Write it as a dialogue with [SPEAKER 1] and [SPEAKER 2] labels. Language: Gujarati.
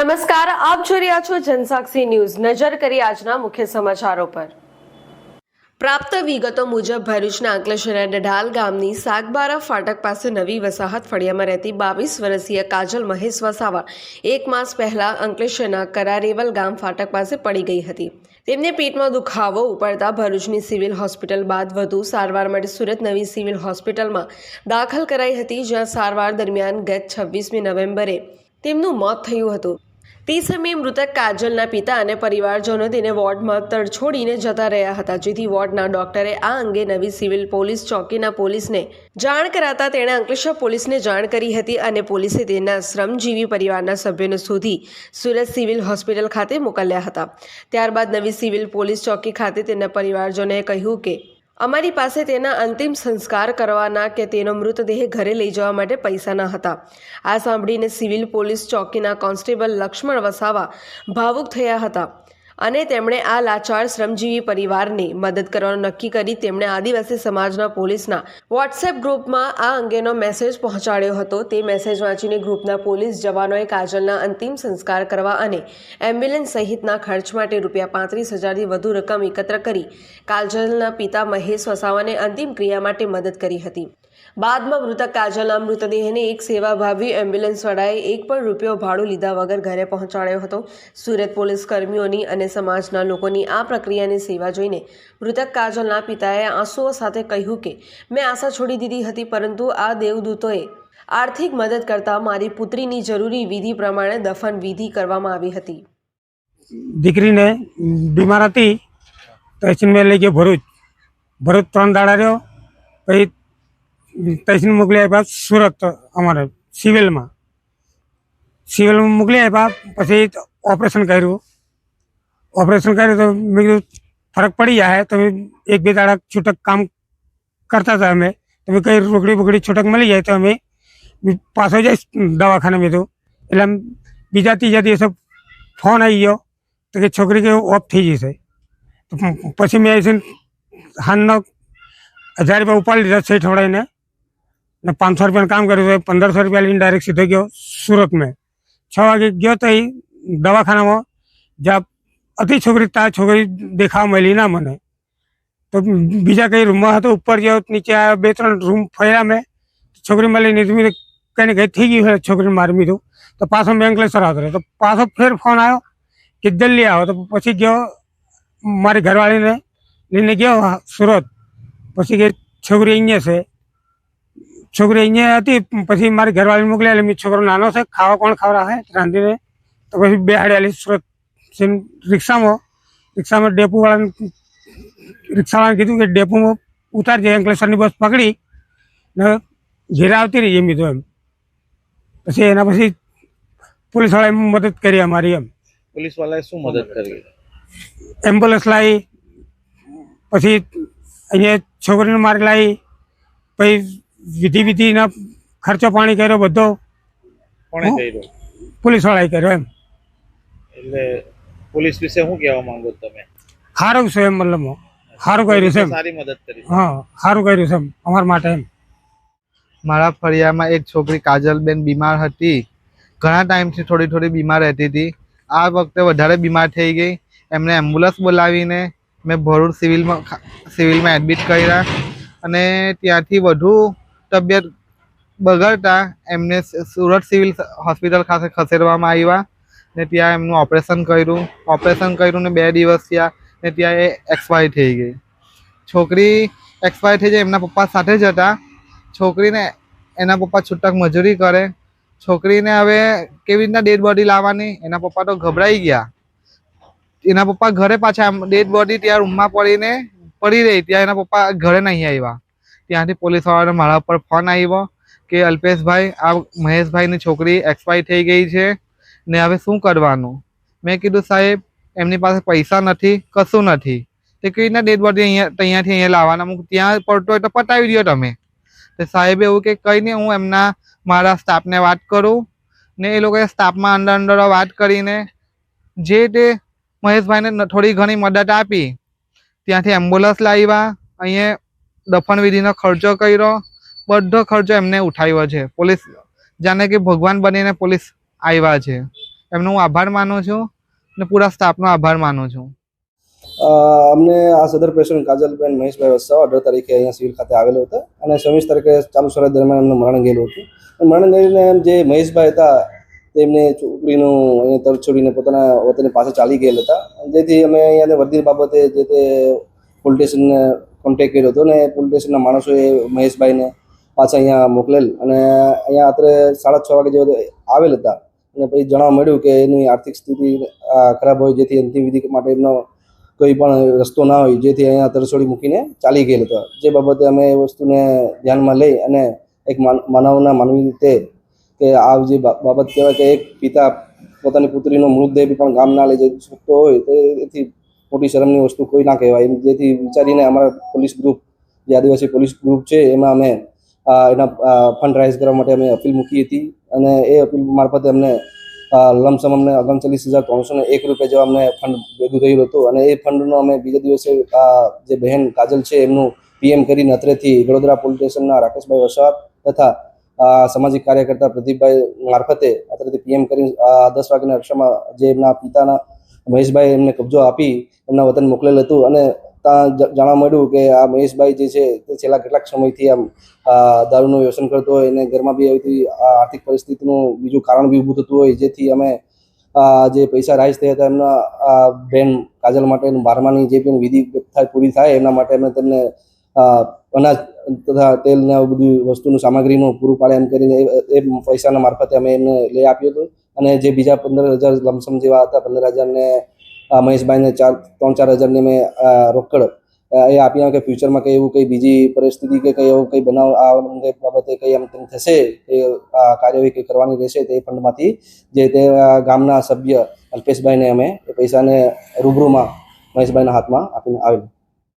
[SPEAKER 1] નમસ્કાર, આપ જોઈ રહ્યા છો જનસાક્ષી ન્યૂઝ. નજર કરી આજના મુખ્ય સમાચારો પર. પ્રાપ્ત વિગતો મુજબ, ભરૂચના અંકલેશ્વરના ડઢાલ ગામની સાગબારા ફાટક પાસે નવી વસાહત ફળિયામાં રહેતી બાવીસ વર્ષીય કાજલ મહેશ વસાવા એક માસ પહેલા અંકલેશ્વરના કરારેવલ ગામ ફાટક પાસે પડી ગઈ હતી. તેમને પેટમાં દુખાવો ઉપડતા ભરૂચની સિવિલ હોસ્પિટલ બાદ વધુ સારવાર માટે સુરત નવી સિવિલ હોસ્પિટલમાં દાખલ કરાઈ હતી, જ્યાં સારવાર દરમિયાન ગત છવ્વીસમી નવેમ્બરે તેમનું મોત થયું હતું. તે સમયે મૃતક કાજલના પિતા અને પરિવારજનો તેને વોર્ડમાં તડછોડીને જતા રહ્યા હતા. જેથી વોર્ડના ડોક્ટરે આ અંગે નવી સિવિલ પોલીસ ચોકીના પોલીસને જાણ કરાતા તેણે અંકલેશ્વર પોલીસને જાણ કરી હતી અને પોલીસે તેના શ્રમજીવી પરિવારના સભ્યોને શોધી સુરત સિવિલ હોસ્પિટલ ખાતે મોકલ્યા હતા. ત્યારબાદ નવી સિવિલ પોલીસ ચોકી ખાતે તેના પરિવારજનોએ કહ્યું કે અમારી પાસે તેના અંતિમ સંસ્કાર કરવાના કે તેનો મૃતદેહ ઘરે લઈ જવા માટે પૈસા ન હતા. આ સાંભળીને સિવિલ પોલીસ ચોકીના કોન્સ્ટેબલ લક્ષ્મણ વસાવા ભાવુક થયા હતા. અને તેમણે આ લાચાર શ્રમજીવી પરિવારને મદદ કરવાનું નક્કી કરી તેમણે આદિવાસી સમાજના પોલીસના વોટ્સએપ ગ્રુપમાં આ અંગેનો મેસેજ પહોંચાડ્યો હતો. તે મેસેજ વાંચીને ગ્રુપના પોલીસ જવાનોએ કાજલના અંતિમ સંસ્કાર કરવા અને એમ્બ્યુલન્સ સહિતના ખર્ચ માટે રૂપિયા પાંત્રીસ હજારથી વધુ રકમ એકત્ર કરી કાજલના પિતા મહેશ વસાવાને અંતિમ ક્રિયા માટે મદદ કરી હતી. બાદમાં મૃતક કાજલના મૃતદેહને એક સેવાભાવી એમ્બ્યુલન્સવાળાએ એક પણ રૂપિયો ભાડું લીધા વગર ઘરે પહોંચાડ્યો હતો. સુરત પોલીસ કર્મીઓની અને સમાજના લોકોની આ પ્રક્રિયાની સેવા જોઈને મૃતક કાજલના પિતાએ આંસુઓ સાથે કહ્યું કે, મેં આશા છોડી દીધી હતી, પરંતુ આ દેવદૂતોએ આર્થિક મદદ કરતા મારી પુત્રીની જરૂરી વિધિ પ્રમાણે દફન વિધિ કરવામાં આવી હતી.
[SPEAKER 2] દીકરીને બીમાર હતી મેં લઈ ગયો ભરૂચ. ભરૂચ ત્રણ દાડા રહ્યો, પછી તહેસીલ મોકલી આપ્યા સુરત અમારે સિવિલમાં. સિવિલમાં મોકલી આપ્યા પછી ઓપરેશન કર્યું. ઓપરેશન કર્યું તો મેં કીધું, ફરક પડી જાય તો એક બે દાડા છૂટક કામ કરતા હતા અમે. તમે કઈ રોકડી બોકડી છૂટક મળી જાય તો અમે પાછો જઈશ દવાખાને મેં એટલે આમ બીજા ત્રીજા દિવસે ફોન આવી ગયો તો કે છોકરી કે ઓફ થઈ જશે. પછી મેં આવીને હાલનો હજાર રૂપિયા ઉપાડી લીધા છે ઠવડાવીને ને પાંચસો રૂપિયાનું કામ કર્યું તો પંદરસો રૂપિયા લઈને ડાયરેક્ટ સીધો ગયો સુરત મેં છ વાગે ગયો તો એ દવાખાનામાં. જ્યાં હતી છોકરી ત્યાં છોકરી દેખાવા મળી ના મને. તો બીજા કઈ રૂમમાં હતો, ઉપર ગયો, નીચે આવ્યો, બે ત્રણ રૂમ ફર્યા મેં. છોકરી મળી નહીં મેં કંઈ કઈ થઈ ગયું છોકરીને મારી મીધું. તો પાછો બેંકલેશ્વર આવતો રહ્યો. તો પાછો ફેર ફોન આવ્યો કે દિલ્હી આવો. તો પછી ગયો મારી ઘરવાળીને લઈને ગયો સુરત. પછી કે છોકરી અહીંયા છે. છોકરી અહીંયા હતી પછી મારી ઘરવાળી એટલે મેં છોકરો નાનો છે ખાવા કોણ ખવડાવે? રાંધીને તો પછી બે હાડ્યા સુરત રિક્ષામાં રિક્ષામાં ડેપોવાળાને રિક્ષાવાળાને કીધું કે ડેપોમાં ઉતારજે અંકલેશ્વરની બસ પકડી ને ઘેરે આવતી રહી એમ કીધું એમ. પછી એના પછી પોલીસવાળાએ મદદ કરી અમારી એમ.
[SPEAKER 3] પોલીસવાળાએ શું મદદ કરી?
[SPEAKER 2] એમ્બ્યુલન્સ લાવી પછી અહીંયા છોકરીને માર્ગ લાવી પછી વિધિ વિધિના ખર્ચો પાણી કર્યો બધો.
[SPEAKER 3] કોણે? કર્યું.
[SPEAKER 2] પોલીસવાળાએ કર્યો એમ.
[SPEAKER 3] એટલે પોલીસ વિશે શું કહેવા માંગો તમે?
[SPEAKER 2] સારું છે એમ મતલબ સારું કર્યું છે
[SPEAKER 3] સારી મદદ કરી.
[SPEAKER 2] હા સારું કર્યું છે એમ અમારા માટે એમ.
[SPEAKER 4] મારા ફળિયામાં એક છોકરી કાજલબેન બીમાર હતી. ઘણા ટાઈમથી થોડી થોડી બીમાર રહેતી હતી. આ વખતે વધારે બીમાર થઈ ગઈ. એમને એમ્બ્યુલન્સ બોલાવીને મેં ભરૂચ સિવિલમાં સિવિલમાં એડમિટ કર્યા. અને ત્યાંથી વધુ તબિયત બગડતા એમને સુરત સિવિલ હોસ્પિટલ ખાતે ખસેડવામાં આવ્યા ને ત્યાં એમનું ઓપરેશન કર્યું. ઓપરેશન કર્યું ને બે દિવસ થયા ને ત્યાં એ એક્સપાયર થઈ ગઈ. છોકરી એક્સપાયર થઈ જાય એમના પપ્પા સાથે જ હતા. છોકરીને એના પપ્પા છૂટક મજૂરી કરે. છોકરીને હવે કેવી રીતના ડેડ બોડી લાવવાની એના પપ્પા તો ગભરાઈ ગયા. એના પપ્પા ઘરે પાછા ડેડ બોડી ત્યાં રૂમમાં પડીને, પડી રહી. ત્યાં એના પપ્પા ઘરે નહીં આવ્યા. ત્યાંથી પોલીસવાળાના મારા પર ફોન આવ્યો કે અલ્પેશભાઈ, આ મહેશભાઈની છોકરી એક્સપાયર થઈ ગઈ છે ને હવે શું કરવાનું? મેં કીધું, સાહેબ, એમની પાસે પૈસા નથી, કશું નથી. તે કેવી રીતના ડેડ બોડી અહીંયા અહીંયાથી અહીંયા લાવવાના? હું ત્યાં પડતો હોય તો પતાવી દો તમે. તો સાહેબે એવું કે, કંઈ નહીં, હું એમના, મારા સ્ટાફને વાત કરું. ને એ લોકોએ સ્ટાફમાં અંદર અંદર વાત કરીને જે તે મહેશભાઈને થોડી ઘણી મદદ આપી. ત્યાંથી એમ્બ્યુલન્સ લાવ્યા. અહીંયા દફન વિધિનો ખર્ચો કર્યો. બધો ખર્ચો એમને ઉઠાવ્યો છે. પોલીસ જાણે કે ભગવાન બનીને પોલીસ આવ્યા છે. એમનો હું આભાર માનું છું અને પૂરા સ્ટાફનો આભાર માનું છું.
[SPEAKER 5] અમને આ સદર પેશન્ટ કાજલબેન મહેશભાઈ વસાવા અઢાર તારીખે અહીંયા સિવિલ ખાતે આવેલો હતા અને છવ્વીસ તારીખે ચાલુ શરત દરમિયાન એમનું મરણ ગયેલું હતું. મરણ ગયેલું જે મહેશભાઈ હતા તેમને છોકરીનું અહીંયા તર છોડીને પોતાના વતની પાસે ચાલી ગયેલ હતા. જેથી અમે અહીંયા વર્દી બાબતે જે તે પોલીસ સ્ટેશનને કોન્ટેક્ટ કર્યો હતો અને પોલીસ સ્ટેશનના માણસોએ મહેશભાઈને પાછા અહીંયા મોકલેલ. અને અહીંયા અત્રે સાડા છ વાગે જેવા આવેલ હતા, અને પછી જાણવા મળ્યું કે એની આર્થિક સ્થિતિ ખરાબ હોય જેથી અંતિમવિધિ માટે એમનો કોઈ પણ રસ્તો ના હોય, જેથી અહીંયા તરસોડી મૂકીને ચાલી ગયેલ હતો. જે બાબતે અમે એ વસ્તુને ધ્યાનમાં લઈ અને એક માન- માનવના માનવી રીતે કે આ જે બાબત કહેવાય કે એક પિતા પોતાની પુત્રીનો મૃતદેહ પણ ગામ ના લઈ જઈ શકતો હોય, તો મોટી શરમની વસ્તુ કોઈ ના કહેવાય. એમ જેથી વિચારીને અમારા પોલીસ ગ્રુપ, જે આદિવાસી પોલીસ ગ્રુપ છે, એમાં અમે એના ફંડ રાઇઝ કરવા માટે અમે અપીલ મૂકી હતી. અને એ અપીલ મારફતે અમને લમસમ અમને ઓગણચાલીસ હજાર ત્રણસો ને એક રૂપિયા જેવા અમને ફંડ ભેગું થયેલું હતું. અને એ ફંડનો અમે બીજા દિવસે જે બહેન કાજલ છે, એમનું પીએમ કરીને અત્રેથી વડોદરા પોલીસ સ્ટેશનના રાકેશભાઈ વસાવા તથા સામાજિક કાર્યકર્તા પ્રદીપભાઈ મારફતે અત્રેથી પીએમ કરીને દસ વાગ્યાના રક્ષામાં જે એમના પિતાના મહેશભાઈ એમને કબજો આપી એમના વતન મોકલેલ હતું અને ત્યાં જાણવા મળ્યું કે આ મહેશભાઈ જે છે તે છેલ્લા કેટલાક સમયથી આમ દારૂનું વ્યસન કરતો હોય અને ઘરમાં બી આવી આર્થિક પરિસ્થિતિનું બીજું કારણ બી ઊભું થતું હોય, જેથી અમે જે પૈસા રાઈઝ થયા હતા એમના બેન કાજલ માટે બારમાની જે પણ વિધિ થાય, પૂરી થાય એના માટે અમે તેમને અનાજ તથા તેલ ને બધી વસ્તુનું સામગ્રીનું પૂરું પાડે એમ કરીને એ- પૈસાના મારફતે અમે એમને લઈ આપ્યું હતું. અને જે બીજા પંદર હજાર લમસમ જેવા હતા, પંદર હજારને મહેશભાઈને ચાર, ત્રણ, ચાર હજારની મેં રોકડ એ આપ્યા કે ફ્યુચરમાં કંઈ એવું કંઈ બીજી પરિસ્થિતિ કે કંઈ એવું કંઈ બનાવ, આ બાબતે કંઈ એમ તેમ થશે, એ કાર્યવાહી કંઈ કરવાની રહેશે તે ફંડમાંથી જે તે ગામના સભ્ય અલ્પેશભાઈને અમે એ પૈસાને રૂબરૂમાં મહેશભાઈના હાથમાં આપીને આવેલું.